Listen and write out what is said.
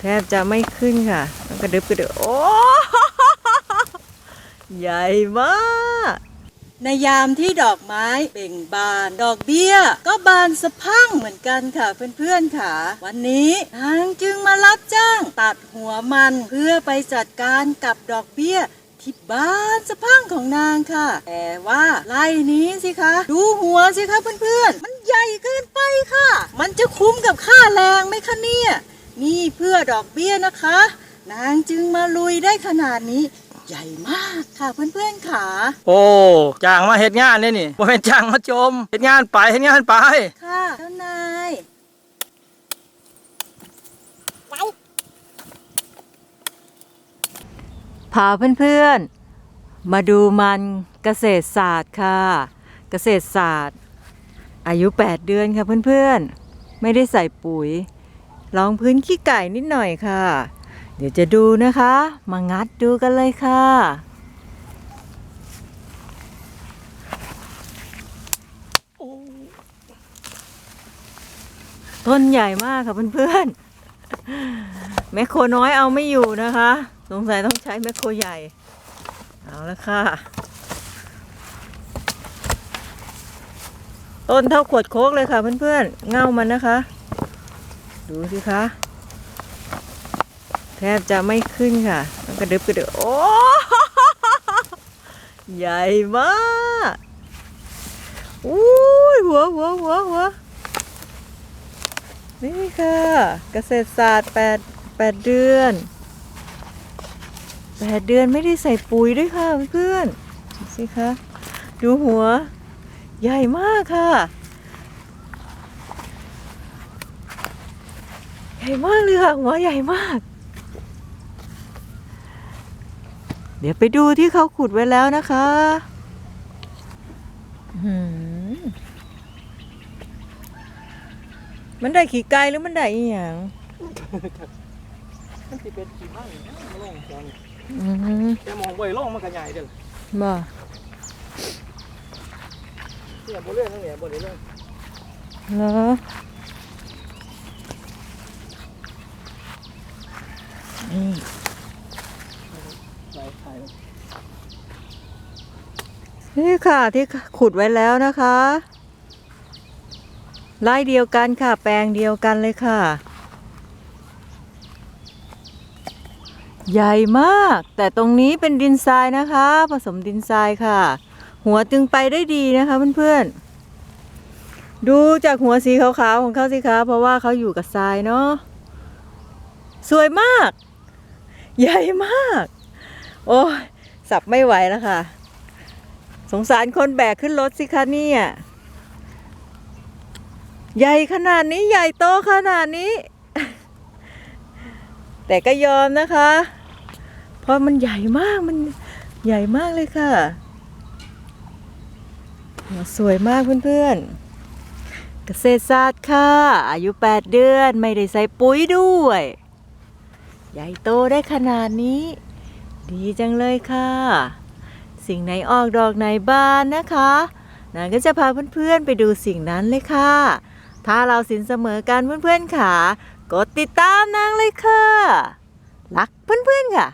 แทบจะไม่ขึ้นค่ะกระดึบกระดึบโอ้ใหญ่มาก ในยามที่ดอกไม้เบ่งบาน ดอกเบี้ย ก็บานสะพั่งเหมือนกันค่ะเพื่อนๆค่ะ วันนี้นางจึงมารับจ้างตัดหัวมันเพื่อไปจัดการกับดอกเบี้ยที่บานสะพังของนางค่ะ แต่ว่าไล่นี้สิคะ ดูหัวสิคะเพื่อนๆ มันใหญ่เกินไปค่ะ มันจะคุ้มกับค่าแรงไหมคะเนี่ย นี่เพื่อดอกเบี้ยนะคะ นางจึงมาลุยได้ขนาดนี้ ใหญ่มากค่ะเพื่อนๆค่ะ โอ้จ้างมาเฮ็ดงานเนี่ยนี่บ่แม่นจ้างมาจมเฮ็ดงานไปเฮ็ดงานไป ค่ะเจ้านายพาเพื่อนๆ มาดูมันเกษตรศาสตร์ค่ะ เกษตรศาสตร์ อายุ 8 เดือนค่ะเพื่อนๆ ไม่ได้ใส่ปุ๋ย ลองพื้นขี้ไก่นิดหน่อยค่ะ เดี๋ยวจะดูนะคะ มางัดดูกันเลยค่ะต้นใหญ่มากค่ะเพื่อนๆแมคโครน้อยเอาไม่อยู่นะคะ สงสัยต้องใช้แมคโครใหญ่ เอาละค่ะ ต้นเท่าขวดโค้กเลยค่ะเพื่อนๆ เง่ามันนะคะ ดูสิคะ แทบจะไม่ขึ้นค่ะต้องกระดึบกระดึบโอ้ใหญ่มากอุ้ยหัวหัวหัวหัวนี่ค่ะ เกษตรศาสตร์8 8เดือน8เดือนไม่ได้ใส่ปุ๋ยด้วยค่ะเพื่อนดูสิคะ ดูหัว ใหญ่มากค่ะ ใหญ่มากเลยค่ะหัวใหญ่มาก เดี๋ยวไปดูที่เขาขุดไว้แล้วนะคะอื้อหือมันได้ขี่ไก่หรือมันได้อีหยังมันสิเป็นขี้พังมาลงตอนอืมแต่มองบ่อยลงมันก็ใหญ่เด้อบ่เนี่ยบ่เลื่อนทั้งเนี่ยบ่ได้เลยเหรอ นี่นี่ค่ะที่ขุดไว้แล้วนะคะไล่เดียวกันค่ะ แปลงเดียวกันเลยค่ะ ใหญ่มาก แต่ตรงนี้เป็นดินทรายนะคะ ผสมดินทรายค่ะ หัวจึงไปได้ดีนะคะเพื่อนๆ ดูจากหัวสีขาวๆของเขาสิคะเพราะว่าเขาอยู่กับทรายเนาะสวยมาก ใหญ่มาก โอ้ยสับไม่ไหวแล้วค่ะ สงสารคนแบกขึ้นรถสิคะเนี่ยใหญ่ขนาดนี้ใหญ่โตขนาดนี้ แต่ก็ยอมนะคะ เพราะมันใหญ่มากมันใหญ่มากเลยค่ะ สวยมากเพื่อนๆเกษตรศาสตร์ค่ะ อายุ 8 เดือนไม่ได้ใส่ปุ๋ยด้วย ใหญ่โตได้ขนาดนี้ ดีจังเลยค่ะ สิ่งไหนออกดอกไหนบานนะคะนางก็จะพาเพื่อนๆไปดูสิ่งนั้นเลยค่ะ ถ้าเราสินเสมอกันเพื่อนๆค่ะ กดติดตามนางเลยค่ะ รักเพื่อนๆค่ะ